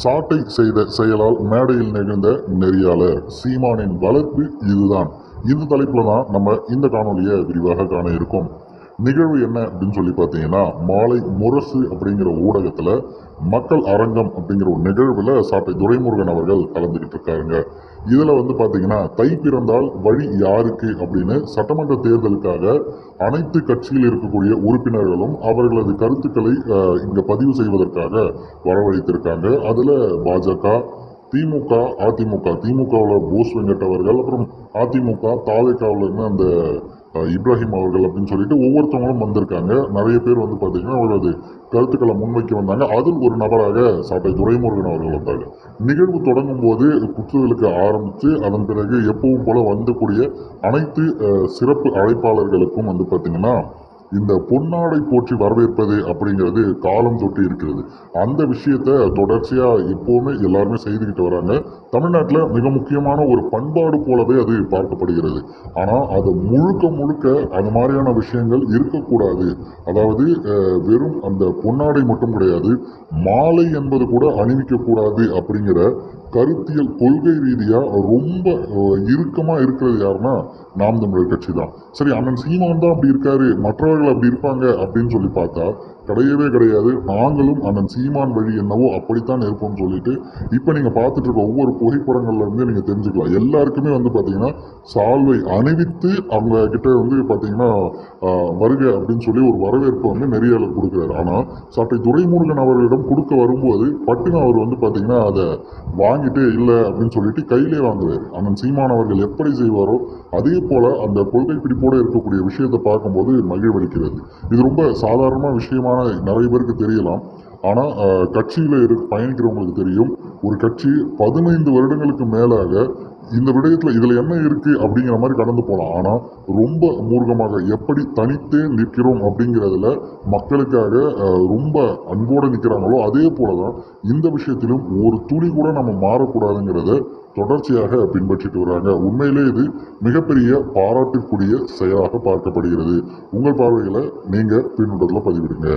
சாட்டை செய்த செயலால் மேடையில் நிகழ்ந்த நெறியாளர் சீமானின் வளர்ப்பு இதுதான். இந்த தலைப்பில் தான் நம்ம இந்த காணொலியை விரிவாக காண இருக்கோம். நிகழ்வு என்ன அப்படின்னு சொல்லி பார்த்தீங்கன்னா மாலை முரசு அப்படிங்கிற ஊடகத்தில் மக்கள் அரங்கம் அப்படிங்கிற ஒரு நிகழ்வில் சாட்டை துரைமுருகன் அவர்கள் கலந்துக்கிட்டு இருக்காருங்க. இதில் வந்து பார்த்தீங்கன்னா தை பிறந்தால் வழி யாருக்கு அப்படின்னு சட்டமன்ற தேர்தலுக்காக அனைத்து கட்சியில் இருக்கக்கூடிய உறுப்பினர்களும் அவர்களது கருத்துக்களை இங்கே பதிவு செய்வதற்காக வரவழைத்திருக்காங்க. அதில் பாஜக திமுக அதிமுக. திமுகவில் போஸ் வெங்கட் அவர்கள் அப்புறம் அதிமுக தாவேக்காவில் இருந்து அந்த இப்ராஹிம் அவர்கள் அப்படின்னு சொல்லிட்டு ஒவ்வொருத்தவங்களும் வந்திருக்காங்க. நிறைய பேர் வந்து பார்த்தீங்கன்னா அவரது கருத்துக்களை முன்வைக்க வந்தாங்க. அதில் ஒரு நபராக சாட்டை துரைமுருகன் அவர்கள் வந்தாங்க நிகழ்வு தொடங்கும் போது குத்துதலுக்கு ஆரம்பித்து அதன் பிறகு எப்பவும் போல வந்தக்கூடிய அனைத்து சிறப்பு அழைப்பாளர்களுக்கும் வந்து பார்த்தீங்கன்னா இந்த பொன்னாடை போற்றி வரவேற்பது அப்படிங்கிறது காலம் தொட்டு இருக்கிறது அந்த விஷயத்த தொடர்ச்சியாக எப்போவுமே எல்லாருமே செய்துக்கிட்டு வராங்க. தமிழ்நாட்டில் மிக முக்கியமான ஒரு பண்பாடு போலவே அது பார்க்கப்படுகிறது. ஆனால் அது முழுக்க முழுக்க அது மாதிரியான விஷயங்கள் இருக்கக்கூடாது. அதாவது வெறும் அந்த பொன்னாடை மட்டும் கிடையாது மாலை என்பது கூட அணிவிக்கக்கூடாது அப்படிங்கிற கருத்தியல் கொள்கை ரீதியாக ரொம்ப இறுக்கமாக இருக்கிறது யாருன்னா நாம் தமிழர் கட்சி தான். சரி அண்ணன் சீமான் தான் அப்படி இருக்காரு மற்றவர்கள் அப்படி இருப்பாங்க அப்படின்னு சொல்லி பார்த்தா கிடையவே கிடையாது. நாங்களும் அண்ணன் சீமான் வழி என்னவோ அப்படித்தான் இருப்போம்னு சொல்லிட்டு இப்போ நீங்கள் பார்த்துட்டு இருக்க ஒவ்வொரு புகைப்படங்கள்லேருந்து நீங்கள் தெரிஞ்சுக்கலாம். எல்லாருக்குமே வந்து பார்த்தீங்கன்னா சால்வை அணிவித்து அவங்க கிட்ட வந்து பார்த்தீங்கன்னா வருக அப்படின்னு சொல்லி ஒரு வரவேற்பு வந்து நெறியாளர் கொடுக்குறாரு. ஆனால் சட்டை துரைமுருகன் அவர்களிடம் கொடுக்க வரும்போது பட்டுன்னு அவர் வந்து பார்த்தீங்கன்னா அதை வாங்கிட்டு இல்லை அப்படின்னு சொல்லிட்டு கையிலே வாங்குவார் அண்ணன் சீமான் அவர்கள் எப்படி செய்வாரோ அதே போல் அந்த கொள்கை பிடிப்போடு இருக்கக்கூடிய விஷயத்தை பார்க்கும்போது மகிழ்வளிக்கிறது. இது ரொம்ப சாதாரண விஷயமான நிறைய பேருக்கு தெரியலாம். ஆனால் கட்சியில் இரு பயணிக்கிறவங்களுக்கு தெரியும். ஒரு கட்சி பதினைந்து வருடங்களுக்கு மேலாக இந்த விடயத்தில் இதில் என்ன இருக்குது அப்படிங்கிற மாதிரி கடந்து போகலாம் ஆனால் ரொம்ப மூர்க்கமாக எப்படி தனித்தே நிற்கிறோம் அப்படிங்கிறதுல மக்களுக்காக ரொம்ப அன்போடு நிற்கிறாங்களோ அதே போல தான் இந்த விஷயத்திலும் ஒரு துளி கூட நம்ம மாறக்கூடாதுங்கிறத தொடர்ச்சியாக பின்பற்றிட்டு வராங்க. உண்மையிலே இது மிகப்பெரிய பாராட்டுக்குரிய செயலாக பார்க்கப்படுகிறது. உங்கள் பார்வைகளை நீங்கள் பின்னூட்டத்தில் பதிவிடுங்க.